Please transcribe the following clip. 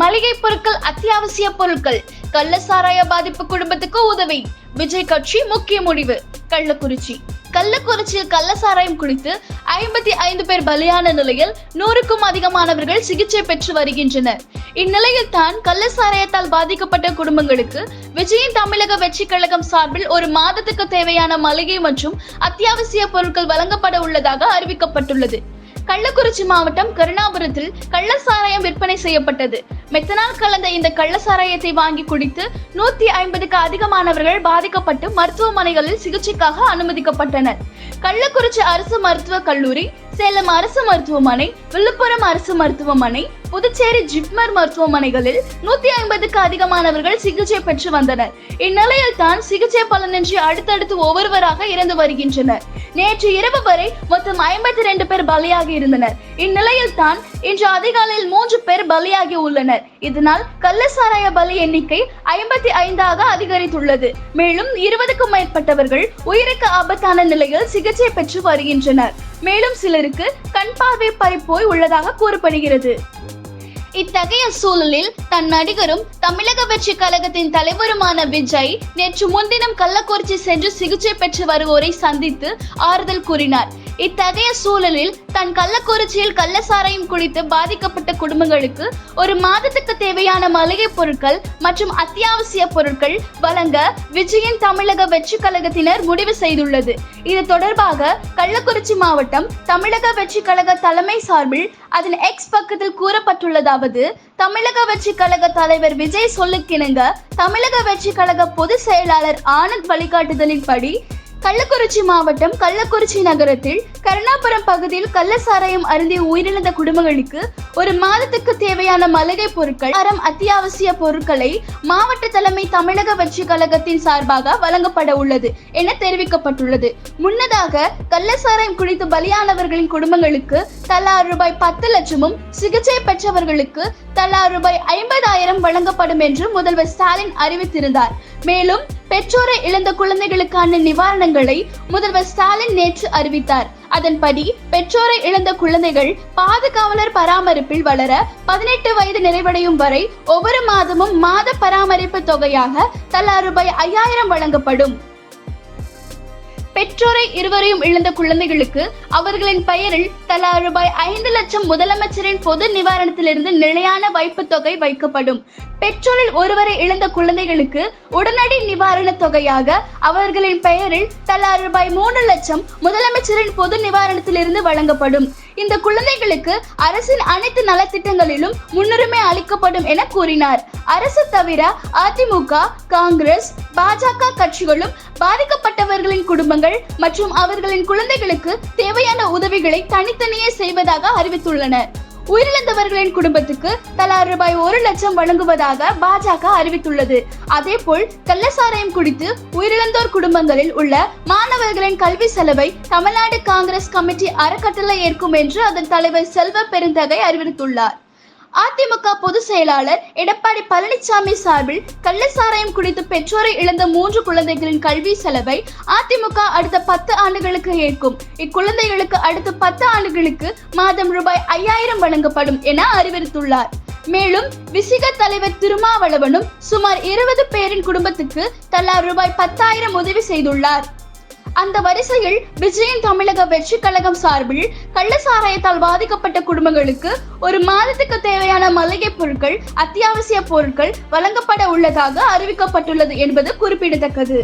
மளிகை பொருட்கள் அத்தியாவசிய பொருட்கள் கள்ள சாராய பாதிப்பு குடும்பத்துக்கு உதவி. விஜய் கட்சி முக்கிய முடிவு. கள்ளக்குறிச்சி. கள்ளக்குறிச்சியில் கள்ள சாராயம் குடித்து ஐம்பத்தி ஐந்து பேர் பலியான நிலையில் நூறுக்கும் அதிகமானவர்கள் சிகிச்சை பெற்று வருகின்றனர். இந்நிலையில் தான் கள்ள சாராயத்தால் பாதிக்கப்பட்ட குடும்பங்களுக்கு விஜயின் தமிழக வெற்றி கழகம் சார்பில் ஒரு மாதத்துக்கு தேவையான மளிகை மற்றும் அத்தியாவசிய பொருட்கள் வழங்கப்பட உள்ளதாக அறிவிக்கப்பட்டுள்ளது. கள்ளக்குறிச்சி மாவட்டம் கருணாபுரத்தில் கள்ள சாராயம் விற்பனை செய்யப்பட்டது. மெத்தனால் கலந்த இந்த கள்ள சாராயத்தை வாங்கி குடித்து நூத்தி ஐம்பதுக்கு அதிகமானவர்கள் பாதிக்கப்பட்டு மருத்துவமனைகளில் சிகிச்சைக்காக அனுமதிக்கப்பட்டனர். கள்ளக்குறிச்சி அரசு மருத்துவக் கல்லூரி சேலம் அரசு மருத்துவமனை விழுப்புரம் அரசு மருத்துவமனை புதுச்சேரி ஜிப்மர் மருத்துவமனைகளில் நூத்தி ஐம்பதுக்கு அதிகமானவர்கள் சிகிச்சை பெற்று வந்தனர். இந்நிலையில் தான் சிகிச்சை பலனின்றி அடுத்தடுத்து ஒவ்வொருவராக இறந்து வருகின்றனர். நேற்று இரவு வரை மொத்தம் ஐம்பத்தி ரெண்டு பேர் பலியாகி இருந்தனர். இந்நிலையில் தான் இன்று அதிகாலையில் மூன்று பேர் பலியாகி உள்ளனர். இதனால் கள்ளசாராய பலி எண்ணிக்கை ஐம்பத்தி ஐந்தாக அதிகரித்துள்ளது. மேலும் இருபதுக்கும் மேற்பட்டவர்கள் உயிருக்கு ஆபத்தான நிலையில் சிகிச்சை பெற்று வருகின்றனர். மேலும் சிலருக்கு கண் பார்வை பறிப்போய் உள்ளதாக கூறப்படுகிறது. இத்தகைய சூழலில் தன் நடிகரும் தமிழக வெற்றி கழகத்தின் தலைவருமான விஜய் நேற்று முன்தினம் கள்ளக்குறிச்சி சென்று சிகிச்சை பெற்று வருவோரை சந்தித்து ஆறுதல் கூறினார். இத்தகைய சூழலில் தன் கள்ளக்குறிச்சியில் கள்ளசாராயம் குடித்து பாதிக்கப்பட்ட குடும்பங்களுக்கு ஒரு மாதத்துக்கு தேவையான மளிகை பொருட்கள் மற்றும் அத்தியாவசிய பொருட்கள் வழங்க விஜயின் தமிழக வெற்றி கழகத்தினர் முடிவு செய்துள்ளது. இது தொடர்பாக கள்ளக்குறிச்சி மாவட்டம் தமிழக வெற்றி கழக தலைமை சார்பில் அதன் எக்ஸ் பக்கத்தில் கூறப்பட்டுள்ளதாவது தமிழக வெற்றி கழக தலைவர் விஜய் சொல்லுக்கிணங்க தமிழக வெற்றி கழக பொதுச் செயலாளர் ஆனந்த் வழிகாட்டுதலின்படி கள்ளக்குறிச்சி மாவட்டம் கள்ளக்குறிச்சி நகரத்தில் கருணாபுரம் பகுதியில் கள்ள சாராயம் அருந்தி உயிரிழந்த குடும்பங்களுக்கு ஒரு மாதத்துக்கு தேவையான மளிகை பொருட்கள் அறம் அத்தியாவசிய பொருட்களை மாவட்ட தலைமை தமிழக வெற்றி கழகத்தின் சார்பாக வழங்கப்பட உள்ளது என தெரிவிக்கப்பட்டுள்ளது. முன்னதாக கள்ளசாராயம் குடித்து பலியானவர்களின் குடும்பங்களுக்கு தலா ரூபாய் பத்து லட்சமும் சிகிச்சை பெற்றவர்களுக்கு தலா ரூபாய் ஐம்பதாயிரம் வழங்கப்படும் என்று முதல்வர் ஸ்டாலின் அறிவித்திருந்தார். மேலும் பெற்றோரை இழந்த குழந்தைகளுக்கான நிவாரணங்களை முதல்வர் ஸ்டாலின் நேற்று அறிவித்தார். அதன்படி பெற்றோரை இழந்த குழந்தைகள் பாதுகாவலர் பராமரிப்பில் வளர பதினெட்டு வயது நிறைவடையும் வரை ஒவ்வொரு மாதமும் மாத பராமரிப்பு தொகையாக தலா ரூபாய் ஐயாயிரம் வழங்கப்படும். பெற்றோரை இருவரையும் இழந்த குழந்தைகளுக்கு அவர்களின் பெயரில் தலா ரூபாய் ஐந்து லட்சம் முதலமைச்சரின் பொது நிவாரணத்திலிருந்து நிலையான வைப்பு தொகை வைக்கப்படும். பெற்றோரில் ஒருவரை இழந்த குழந்தைகளுக்கு உடனடி நிவாரணத் தொகையாக அவர்களின் பெயரில் தலா ரூபாய் மூன்று லட்சம் முதலமைச்சரின் பொது நிவாரணத்திலிருந்து வழங்கப்படும். இந்த குழந்தைகளுக்கு அரசின் அனைத்து நலத்திட்டங்களிலும் முன்னுரிமை அளிக்கப்படும் என கூறினார். அரசு தவிர அதிமுக காங்கிரஸ் பாஜக கட்சிகளும் பாதிக்கப்பட்டவர்களின் குடும்பங்கள் மற்றும் அவர்களின் குழந்தைகளுக்கு தேவையான உதவிகளை தனி தனித்தனியே செய்வதாக அறிவித்துள்ளனர் உயிரிழந்தவர்களின் குடும்பத்துக்கு தலா ரூபாய் ஒரு லட்சம் வழங்குவதாக பாஜக அறிவித்துள்ளது. அதேபோல் கள்ளசாராயம் குடித்து உயிரிழந்தோர் குடும்பங்களில் உள்ள மாணவர்களின் கல்வி செலவை தமிழ்நாடு காங்கிரஸ் கமிட்டி அறக்கட்டளை ஏற்கும் என்று அதன் தலைவர் செல்வ பெருந்தகை அறிவித்துள்ளார். அதிமுக பொதுச் செயலாளர் எடப்பாடி பழனிசாமி சார்பில் கள்ளசாராயம் குடித்து பெற்றோரை இழந்த மூன்று குழந்தைகளின் கல்வி செலவை அதிமுக அடுத்த பத்து ஆண்டுகளுக்கு ஏற்கும். இக்குழந்தைகளுக்கு அடுத்த பத்து ஆண்டுகளுக்கு மாதம் ரூபாய் ஐயாயிரம் வழங்கப்படும் என அறிவித்துள்ளார் மேலும் விசிக தலைவர் திருமாவளவனும் சுமார் இருபது பேரின் குடும்பத்துக்கு தலா ரூபாய் பத்தாயிரம் உதவி செய்துள்ளார். அந்த வரிசையில் விஜயின் தமிழக வெற்றி கழகம் சார்பில் கள்ள சாராயத்தால் பாதிக்கப்பட்ட குடும்பங்களுக்கு ஒரு மாதத்துக்கு தேவையான மளிகை பொருட்கள் அத்தியாவசிய பொருட்கள் வழங்கப்பட உள்ளதாக அறிவிக்கப்பட்டுள்ளது என்பது குறிப்பிடத்தக்கது.